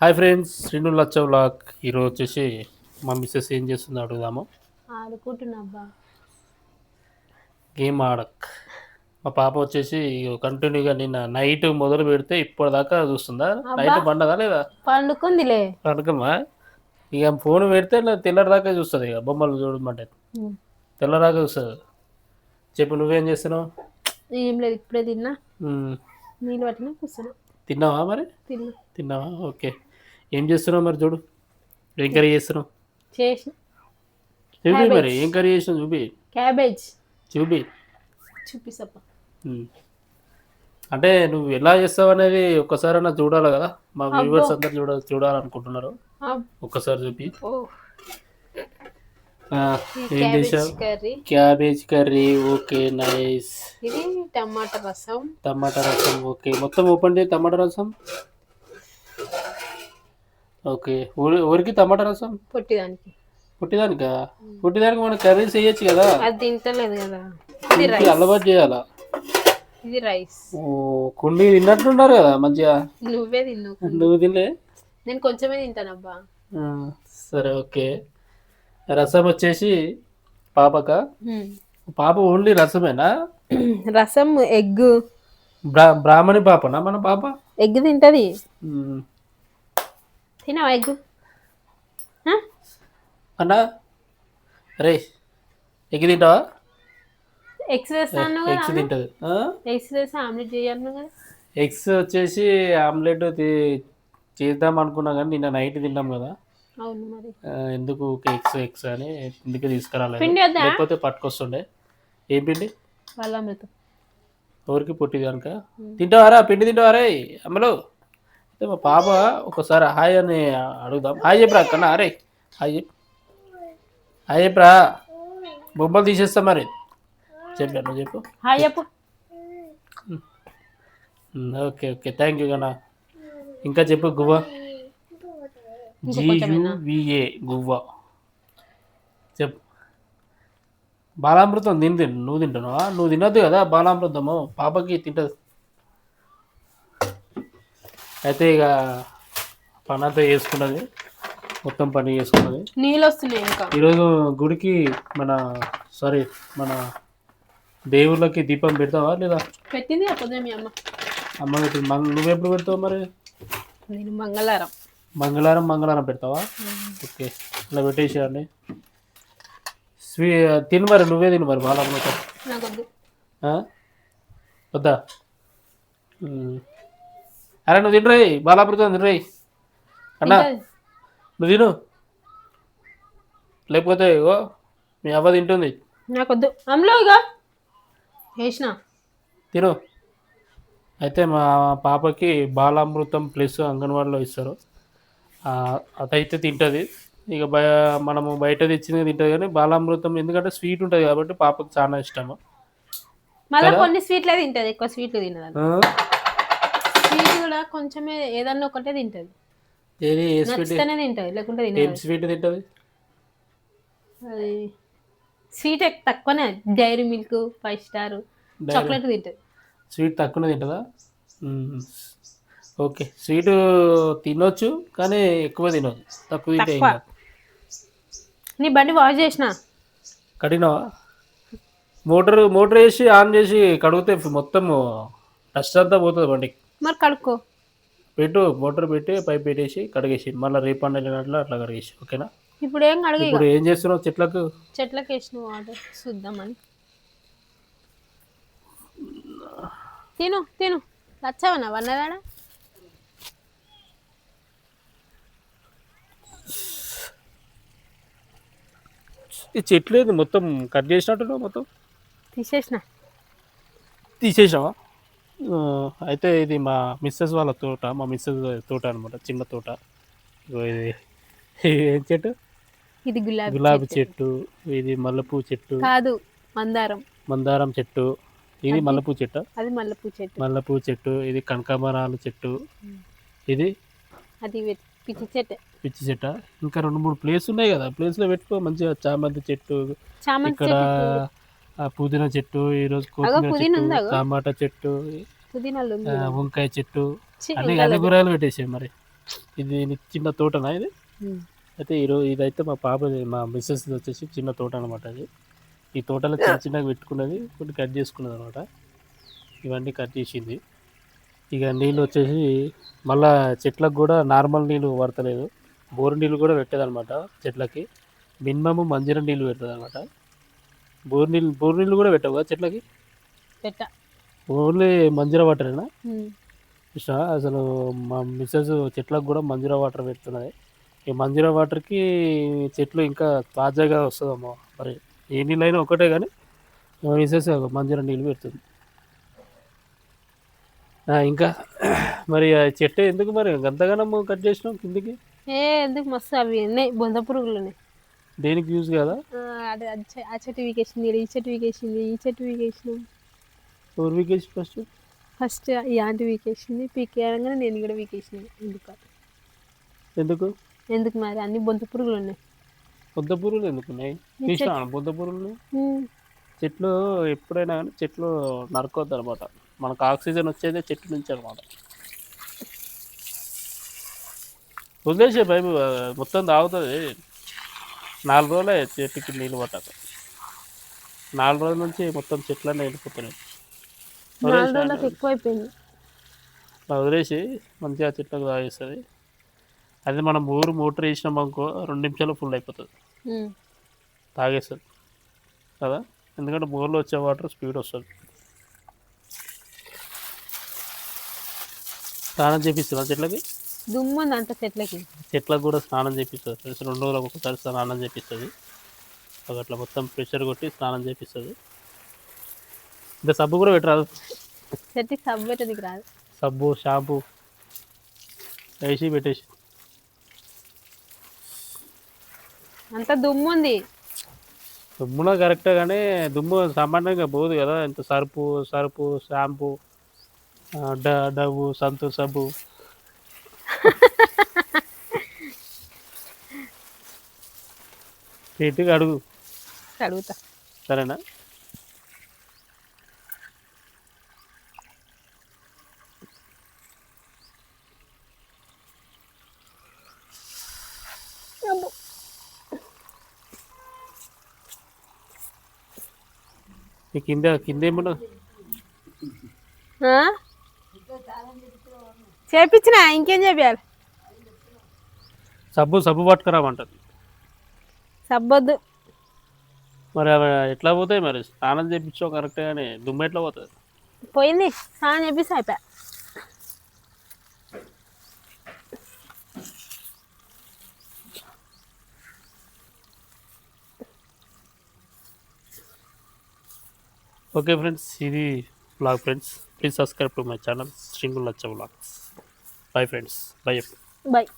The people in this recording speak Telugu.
హాయ్ ఫ్రెండ్స్ శ్రీను లచ్చ వ్లాగ్ ఈరోజు వచ్చేసి మా మిస్సెస్ ఏం చేస్తుందో అడుగుదాము. ఆడుకుంటున్నా గేమ్ ఆడక్. మా పాప వచ్చేసి కంటిన్యూగా నిన్న నైట్ మొదలు పెడితే ఇప్పటిదాకా చూస్తుందా? నైట్ పండదా లేదా? పండుకుందిలే. అనుకమ్మా ఇక ఫోన్ పెడితే తెల్లరిదాకా చూస్తుంది ఇక బొమ్మలు చూడమంటే. తెల్లదాకా చూస్తుంది. చెప్పు నువ్వేం చేస్తున్నావు? ఏం లేదు ఇప్పుడే తిన్నా. నీళ్ళు పట్టినా కూర్చున్నా. తిన్నావా మరి? తిన్నా. తిన్నావా? ఓకే. ఏం చేస్తున్నావు మరి చూడు? ఏం కర్రీ చేస్తున్నావు? చేసి చూపి మరి ఏం కర్రీ చేసినావు చూపి. క్యాబేజ్ చూపి. చూపిసప్ప. ఉమ్. అంటే నువ్వు ఎలా చేస్తావు అనేది ఒక్కసారైనా చూడాలి కదా. మా వ్యూవర్స్ అందరు చూడ చూడాలనుకుంటున్నారు. ఒక్కసారి చూపి. ఏం చేసావు క్యాబేజ్ కర్రీ ఓకే నైస్. ఇది టమాటా రసం. టమాటా రసం ఓకే. మొత్తం ఓపెన్ చేయి టమాటా రసం. ఓకే. ఊరి- ఊరికి టమాటా రసం? పొట్టిదానికి. పుట్టిదానికా? పుట్టిదానికి మనం కర్రీస్ వేయచ్చు కదా? అది తింటలేదు కదా. అలవాటు చేయాలా? ఇది రైస్. ఓ, కుండి తిన్నట్లున్నారు కదా మంచిగా? నువ్వే తిన్నావు నువ్వు తినలే? నేను కొంచెమే తింటాను అబ్బా ఆ, సరే ఓకే. రసం వచ్చేసి పాపక? పాప ఓన్లీ రసమేనా? రసం ఎగ్ బ్రా బ్రాహ్మణి పాపనా మన పాప? ఎగ్ తింటది. తినవా ఎగ్ అన్నా అరే ఎగ్ తింటావా ఎగ్స్ వేస్తాను ఎగ్స్ తింటది? ఎగ్స్ వేసి ఆమ్లెట్ చేయాలి కదా ఎగ్స్ వచ్చేసి ఆమ్లెట్ చేద్దాం అనుకున్నా కానీ నిన్న నైట్ తిన్నాం కదా. ఎందుకు ఎగ్స్ ఎగ్స్ అని ఎందుకు తీసుకురాలేదు? లేకపోతే పట్టుకొస్తుండే. ఏం పిండి? వాళ్ళ అమృతం. ఎవరికి పుట్టిది కనుక తింటావారా? పిండి తింటావారా? అమ్మలు. అయితే మా పాప ఒకసారి హాయ్ అని అడుగుదాం. హాయ్ చెప్పరా కన్నా అరే హాయ్ చెప్పు. హాయ్ చెప్పరా? బొమ్మలు తీసేస్తా మరి. చెప్పా నువ్వు చెప్పు. హాయ్ చెప్పు. Okay okay. థ్యాంక్ యూ కన్నా. ఇంకా చెప్పు గువ్వ. జియువిఏ గువ్వ. చెప్పు. బాలామృతం తిని తిను. నువ్వు తింటున్నావా? నువ్వు తినొద్దు కదా బాలామృతము. పాపకి తింటది. అయితే ఇక పని అంతా చేసుకున్నది. మొత్తం పని చేసుకున్నది. నీళ్ళు వస్తున్నాయి ఇంకా. ఈరోజు గుడికి మన సారీ మన దేవుళ్ళకి దీపం పెడతావా లేదా? పెట్టింది అప్పుడు మీ అమ్మ. అమ్మ పెట్టి మంగ నువ్వెప్పుడు పెడతావు మరి? నేను మంగళవారం. మంగళవారం మంగళవారం పెడతావా? ఓకే. అలా పెట్టేసేయండి. స్వీ తిను మరి నువ్వే తిను మరి నాకు వద్దు. అరే నువ్వు తినరాయి బాలామృతం తినరాయి అన్నా. నువ్వు తిను. లేకపోతే ఇగో మీ అవ్వ తింటుంది. నాకు వద్దు అమ్మలో ఇక వేసిన. తిను. అయితే మా పాపకి బాలామృతం ప్లస్ అంగన్వాడీలో ఇస్తారు. అదైతే తింటుంది. ఇక బయ మనము బయట తెచ్చింది తింటుంది కానీ బాలామృతం ఎందుకంటే స్వీట్ ఉంటుంది కాబట్టి పాపకు చాలా ఇష్టము. మళ్ళీ కొన్ని స్వీట్లే తింటది. ఎక్కువ స్వీట్లు తినదు? స్వీట్ కూడా కొంచెమే ఏదన్నా ఒకటే తింటది. ఏది ఏ స్వీట్ నచ్చితేనే తింటది లేకుంటే ఏం తినదు స్వీట్ తింటుంది? అది స్వీట్ తక్కువనే Dairy Milk Five Star chocolate తింటది. స్వీట్ తక్కువనే తింటుందా? మ్మ్. ఓకే స్వీట్ తినొచ్చు కానీ ఎక్కువ తినొద్దు. తక్కువ తింటే ఏం తక్కువ. కాదు. నీ బండి వాష్ చేసిన? కడిగినావా? మోటార్ మోటార్ వేసి ఆన్ చేసి కడిగితే మొత్తం డస్ట్ అంతా పోతుంది బండికి. మరి కడుక్కో. పెట్టు మోటార్ పెట్టి పైప్ పెట్టేసి కడిగేసి మళ్ళీ రేపండి వెళ్ళినట్లు అట్లా కడిగేసి ఓకేనా? ఇప్పుడు ఏం కడుగు ఇప్పుడు ఏం చేస్తున్నావు? చెట్లకు? చెట్లకి వేసిన వాటర్ చూద్దామని. తిను తిను. నచ్చావనా వన్నదాడా ఈ చెట్లు మొత్తం కట్ చేసినట్టు మొత్తం? తీసేసిన. తీసేసావా? అయితే ఇది మా మిస్సెస్ వాళ్ళ తోట మా మిస్సెస్ తోట అనమాట చిన్న తోట. ఇది. ఏం చెట్టు? ఇది గులాబీ గులాబీ చెట్టు. ఇది మల్లెపూ చెట్టు. కాదు మందారం. మందారం చెట్టు. ఇది మల్లెపూ చెట్టు? అది మల్లెపూ చెట్టు. మల్లెపూ చెట్టు ఇది కనకాంబరాలు చెట్టు. ఇది? అది పిచ్చి చెట్టు. పిచ్చి చెట్ట? ఇంకా రెండు మూడు ప్లేస్ ఉన్నాయి కదా. ప్లేస్లో పెట్టుకో మంచిగా చామంతి చెట్టు. చామంతి ఇక్కడ పుదీనా చెట్టు కొత్తిమీర ఉందా అగో? టమాటా చెట్టు వంకాయ చెట్టు అన్ని అన్ని. కూరగాయలు పెట్టేసాయి మరి. ఇది చిన్న తోటనా ఇది. అయితే ఈరోజు ఇదైతే మా పాపది మా మిస్సెస్ వచ్చేసి చిన్న తోట అనమాట అది. ఈ తోటలో చిన్న చిన్నగా పెట్టుకున్నది కొన్ని కట్ చేసుకున్నది అనమాట ఇవన్నీ కట్ చేసింది. ఇక నీళ్ళు వచ్చేసి మళ్ళా చెట్లకు కూడా నార్మల్ నీళ్ళు పడతలేదు బోరు నీళ్ళు కూడా పెట్టదనమాట చెట్లకి. మినిమమ్ మంజీర నీళ్ళు పెడుతుంది అనమాట బోరు నీళ్ళు బోరు నీళ్ళు కూడా పెట్టవు కదా చెట్లకి? పెట్ట. ఓన్లీ మంజీరా వాటరేనా. కృష్ణ అసలు మా మిస్సెస్ చెట్లకు కూడా మంజీరా వాటర్ పెడుతున్నది. ఈ మంజీరా వాటర్కి చెట్లు ఇంకా తాజాగా వస్తుందమ్మా. మరి ఏ నీళ్ళైనా ఒకటే కానీ మిస్సెస్ మంజీరా నీళ్ళు పెడుతుంది. ఇంకా మరి చెట్టు ఎందుకు మరి? గంతగానం కట్ చేసినాం కిందికి? ఏ ఎందుకు మస్తు అవి ఉన్నాయి బొంద పురుగులు ఉన్నాయి. దేనికి యూజ్ కదా? అది ఆ చెట్టు వీకేసింది ఈ చెట్టు వీకేసింది ఈ చెట్టు వీకేసినాం వీకేజ్ ఫస్ట్ ఫస్ట్ ఈ ఆంటీ వీకేసింది పీకేయగానే నేను కూడా వీకేసిన ఎందుకు ఎందుకు? ఎందుకు మరి? అన్ని బొంత పురుగులు ఉన్నాయి. బుద్ధ పురుగులు ఎందుకు ఉన్నాయి? తీసినా బుద్ధ పురుగులు. చెట్లు ఎప్పుడైనా కానీ చెట్లు నరకొద్దు అనమాట. మనకు ఆక్సిజన్ వచ్చేదే చెట్టు నుంచి అనమాట. వదిలేసే పైపు మొత్తం తాగుతుంది. నాలుగు రోజులే చెట్టుకి నీళ్ళు పట్టాక నాలుగు రోజుల నుంచి మొత్తం చెట్లన్నీ వెళ్ళిపోతున్నాయి నాలుగు రోజులకు ఎక్కువైపోయింది. వదిలేసి మంచిగా చెట్లకు తాగేస్తుంది. అది మనం ఊరు మోటర్ వేసినాం అనుకో రెండు నిమిషాలు ఫుల్ అయిపోతుంది. తాగేస్తుంది. కదా? ఎందుకంటే బోర్లో వచ్చే వాటర్ స్పీడ్ వస్తుంది. స్నానం చేపిస్తున్నా చెట్లకి? దుమ్ము ఉంది అంత చెట్లకి. చెట్లకు కూడా స్నానం చేపిస్తుంది. ఫ్రెండ్స్ రెండు రోజులకు ఒకసారి స్నానం చేపిస్తుంది. ఒక అట్లా మొత్తం ప్రెషర్ కొట్టి స్నానం చేపిస్తుంది. ఇంకా సబ్బు కూడా పెట్టరాదు. చెట్టుకి సబ్బు పెట్టడానికి రాదు. సబ్బు షాంపూ వేసి పెట్టేసి. అంత దుమ్ము ఉంది దుమ్ములో కరెక్టే కానీ దుమ్ము సామాన్యంగా పోదు కదా. ఇంత సరుపు సరుపు షాంపూ డవ్వు సంతూర్ సబ్బు. నీట్గా అడుగు. అడుగుతా. సరేనా? ఈ కింద కింద ఏమన్నా? ఆ? చేపించిన ఇంకేం చేపియాలి సబ్బు సబ్బు పట్టుకురామంటారు సబ్బొద్దు. మరి అవి ఎట్లా పోతాయి మరి? స్నానం చేయించావు కరెక్టే కానీ దుమ్ము ఎట్లా పోతుంది? పోయింది స్నానం చేపిస్తే అయిపోయా. ఓకే ఫ్రెండ్స్ ఇది blog friends. Please subscribe to my channel శ్రీంగుల్ లచ్చ blogs. Bye friends bye bye